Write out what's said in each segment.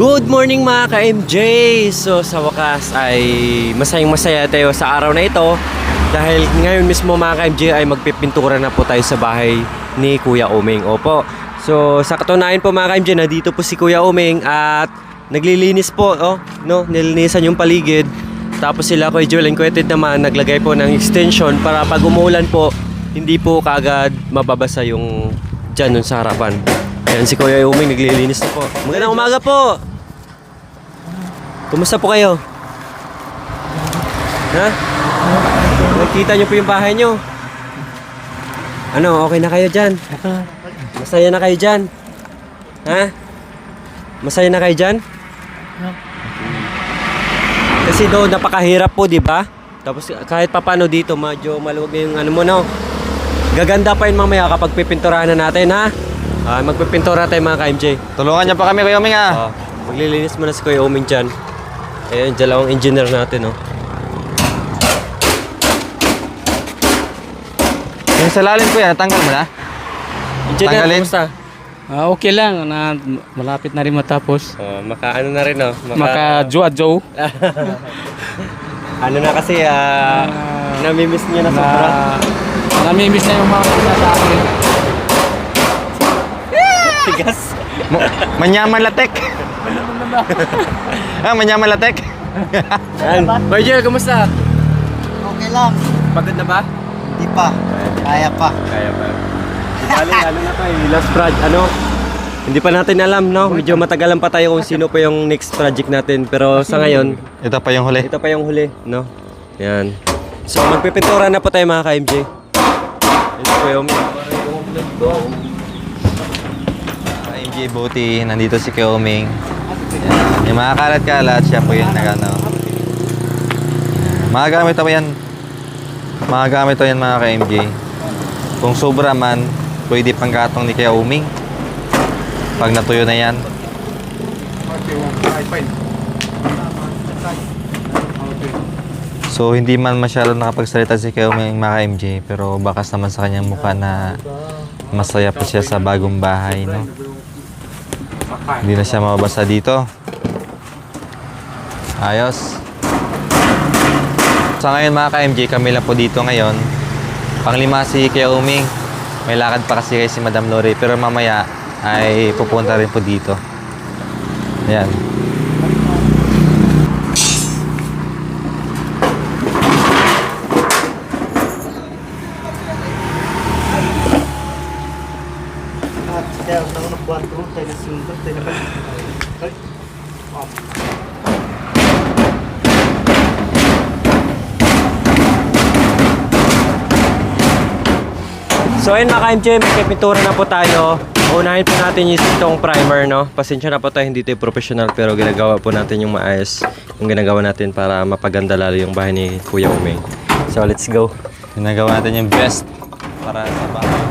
Good morning mga ka-MJ! So sa wakas ay masayang masaya tayo sa araw na ito dahil ngayon mismo mga ka-MJ ay magpipintura na po tayo sa bahay ni Kuya Oming. Opo. So sa katunayan po mga ka-MJ, nandito po si Kuya Oming at naglilinis po, oh, no? Nilinisan yung paligid. Tapos sila Kuya Joel and Kuya naman naglagay po ng extension para pag umulan po, hindi po kagad mababasa yung dyan nun sa harapan. Ayan si Kuya Uming naglilinis na po. Magandang umaga po! Kumusta po kayo? Ha? Nakita niyo po yung bahay niyo? Ano, okay na kayo dyan? Masaya na kayo dyan? Ha? Masaya na kayo dyan? Kasi doon napakahirap po, di ba? Tapos kahit papano dito, medyo maluwag yung ano mo, no? Gaganda pa yun mamaya kapag pipinturahan na natin, ha? Ah, magpipintura tayo mga ka-MJ. Tulungan niyo pa kami Kuya Oming ah. Ah, maglilinis muna si Kuya Oming dyan. Ayan, dalawang engineer natin, oh. Yung sa lalim Kuya, natanggal mo na? Engineer, Tanggalin. kumusta? Ah, okay lang na malapit na rin matapos. Oh, maka ano na rin, oh. Maka Joe ano na kasi, ah, namimiss niya na na sobra. namimiss na yung mga kita sa akin. Tigas. Ma- manyaman latek. ah, manyaman latek. Yan. Kuya Joel, kumusta? Okay lang. Pagod na ba? Hindi pa. Kaya pa. Kaya pa. Bali, lalo na tayo. Last project, ano? Hindi pa natin alam, no? Medyo matagalan pa tayo kung sino pa yung next project natin. Pero sa ngayon, Ito pa yung huli. ito pa yung huli, no? Yan. So, magpipintura na po tayo mga ka-MJ. Ito po yung... Sa MJ Booty, nandito si Kuya Oming. Yan. Yung mga kalat-kalat, siya po yung nagano. Mga gamit po yan. Mga gamit po yan mga ka-MJ. Kung sobra man, pwede pang gatong ni Kuya Oming. Pag natuyo na yan. So hindi man masyado nakapagsalita si Kuya Oming mga ka-MJ pero bakas naman sa kanyang mukha na masaya pa siya sa bagong bahay, no? Hindi na siya mababasa dito. Ayos. Sa ngayon mga ka-MJ, kami lang po dito ngayon. Panglima si Kuya. May lakad pa kasi kay si Madam Lori. Pero mamaya ay pupunta rin po dito. Ayan. At kaya ako na kwarto. Tayo na sundot. Tayo na Ay. So, ayun mga ka-MJ, magpipintura na po tayo. Unahin po natin yung itong primer, no? Pasensya na po tayo, hindi tayo professional, pero ginagawa po natin yung maayos. Yung ginagawa natin para mapaganda lalo yung bahay ni Kuya Uming. So, let's go. Ginagawa natin yung best para sa bahay.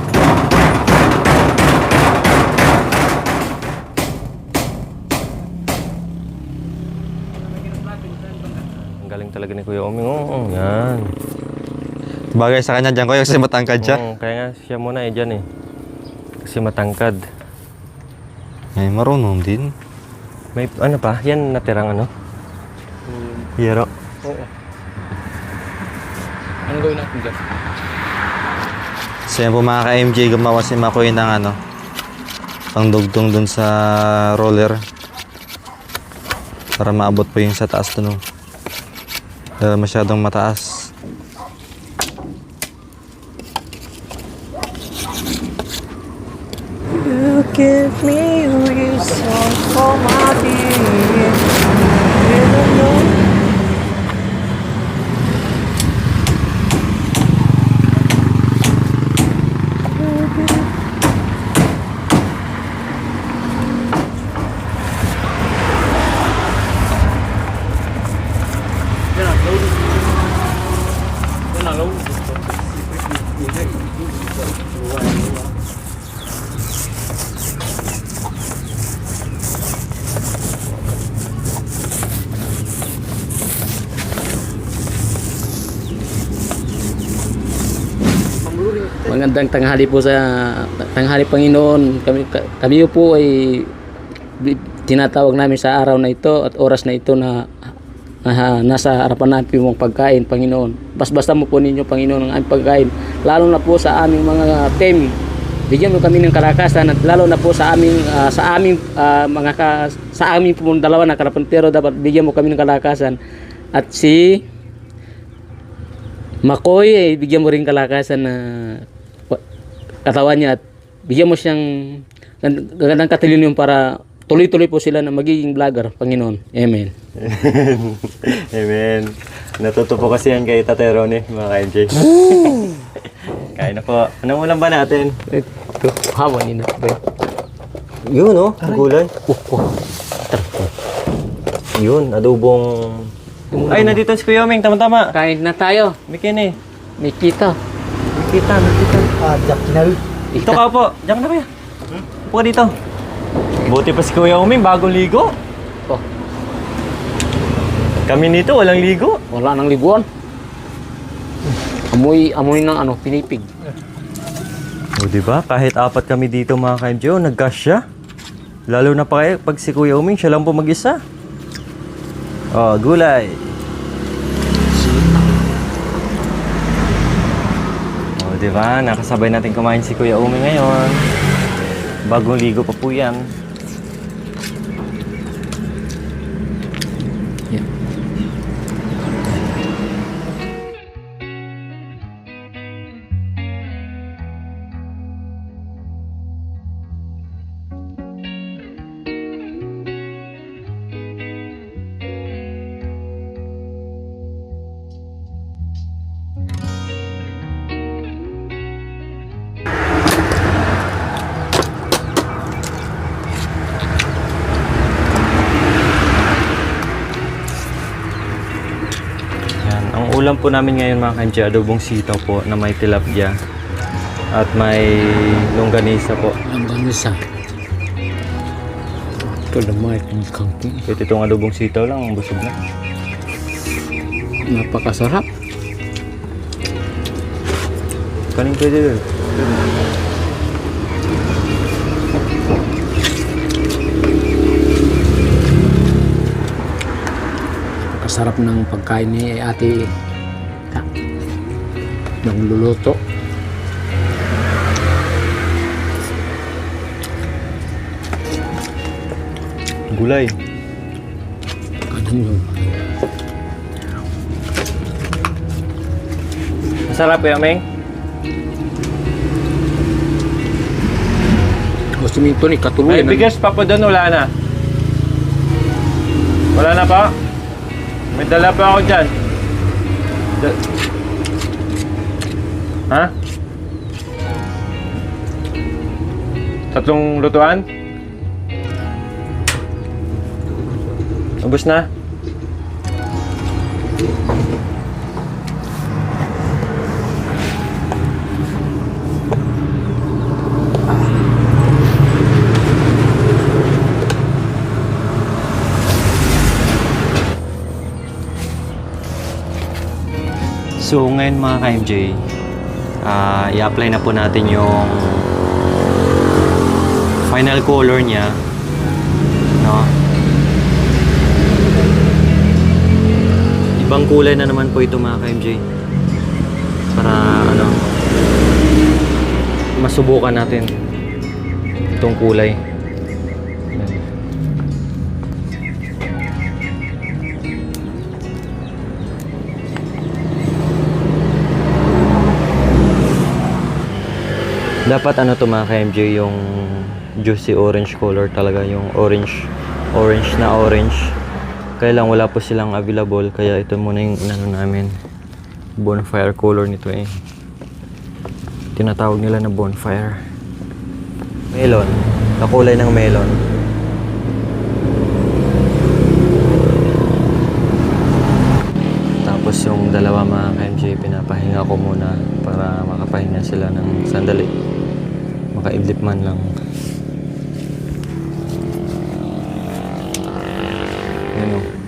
Ang galing talaga ni Kuya Uming. Oo, yan. Bagay sa kanya dyan ko kasi matangkad siya. Oo, kaya nga siya muna eh dyan eh. Kasi matangkad. Ay, marunong din. May ano pa? Yan natirang ano? Yero. Oo. Anong gawin natin dyan? So yan po mga ka-MJ, gumawa si Makoy ng ano, pangdugtong dun sa roller. Para maabot po yung sa taas dun. Dahil masyadong mataas. Give me reason for my being. Magandang tanghali po sa tanghali Panginoon. Kami kami po ay tinatawag namin sa araw na ito at oras na ito na na nasa harapan natin mong pagkain, Panginoon. Bas-basta mo po ninyo, Panginoon, ang aming pagkain. Lalo na po sa aming mga team. Bigyan mo kami ng kalakasan at lalo na po sa aming ah, sa aming ah, mga ka, sa aming po dalawa na karapentero dapat bigyan mo kami ng kalakasan. At si Makoy, eh, bigyan mo rin kalakasan na katawan niya at bigyan mo siyang gan- gandang katalino para tuloy-tuloy po sila na magiging vlogger, Panginoon. Amen. Amen. Natuto po kasi yan kay Tate Ronnie, mga ka-MJ. Kain na po. Anong ulam ba natin? Ito, hawa ni na. Yun, oh. Gulay. Yun, adobong... Ay, nandito si Kuya Oming. Tama-tama. Kain na tayo. Mikin eh. May kita. Nakita, nakita. Ah, Jack Kinal. Ito ka po. Diyan ka na kuya. Upo ka dito. Buti pa si Kuya Oming, bagong ligo. Oh, Kami nito, walang ligo. wala nang libuan. Amoy, amoy ng ano, pinipig. O, di ba? Kahit apat kami dito mga ka-MJ, oh, nag-gas siya. Lalo na pa kayo, pag si Kuya Uming, siya lang po mag-isa. Oh, gulay. O, di ba? Nakasabay natin kumain si Kuya Uming ngayon. Bagong ligo pa po yan. Yeah. Ulam po namin ngayon mga ka-MJ, adobong sitaw po na may tilapia. At may longganisa po. Ang banisa. Ito naman itong kangkong. Kahit itong adobong sitaw lang, busog na. Napakasarap. Kanin pwede doon. Napakasarap ng pagkain ni ate. Ng luluto. Gulay. Kanin yun. Masarap ya, Meng? Gusto mo ito ni May katuluyan. ng- bigas pa po doon, wala na. Wala na pa? May dala pa ako dyan. Da- ha? Tatlong lutuan? Ubus na? So ngayon mga ka-MJ, ah, i-apply na po natin yung final color niya. No? Ibang kulay na naman po ito mga ka-MJ. Para ano, masubukan natin itong kulay. Dapat ano to mga ka-MJ yung juicy orange color talaga yung orange orange na orange. Kaya lang wala po silang available kaya ito muna yung inano namin bonfire color nito eh. Tinatawag nila na bonfire. Melon. Kakulay ng melon. Tapos yung dalawa mga ka-MJ pinapahinga ko muna para makapahinga sila ng sandali makaidlip man lang. Yan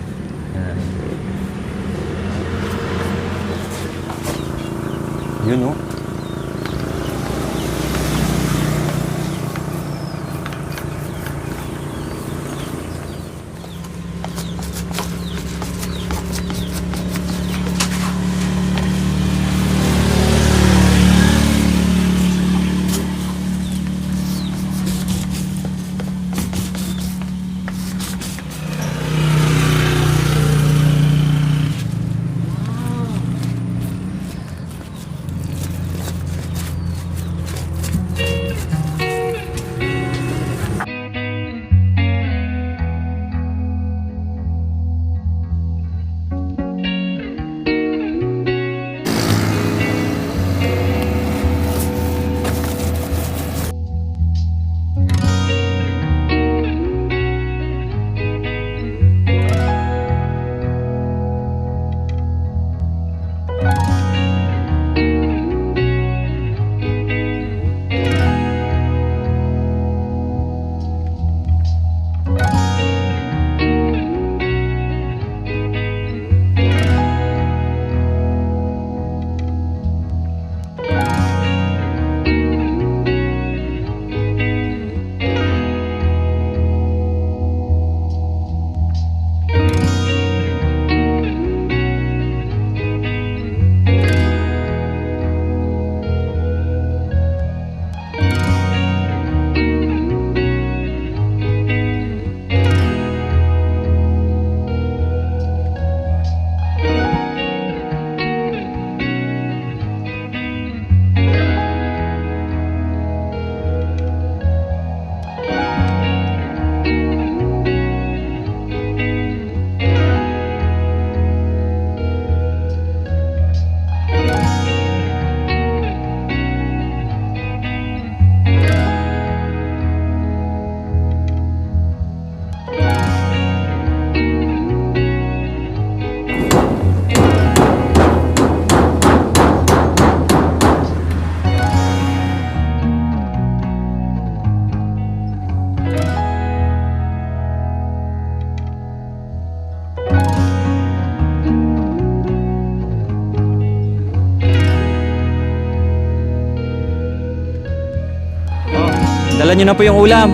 nyo na po yung ulam.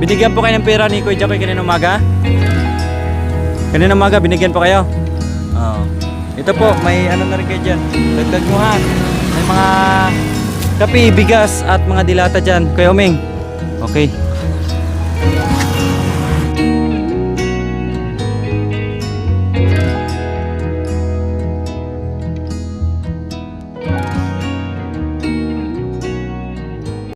Binigyan po kayo ng pera ni Kuya Jacoy kanina umaga. Kanina umaga, binigyan po kayo. Oo. Ito po, may ano na rin kayo dyan. Dagdag nyo ha. May mga kape, bigas at mga dilata dyan. Kuya Uming. Okay.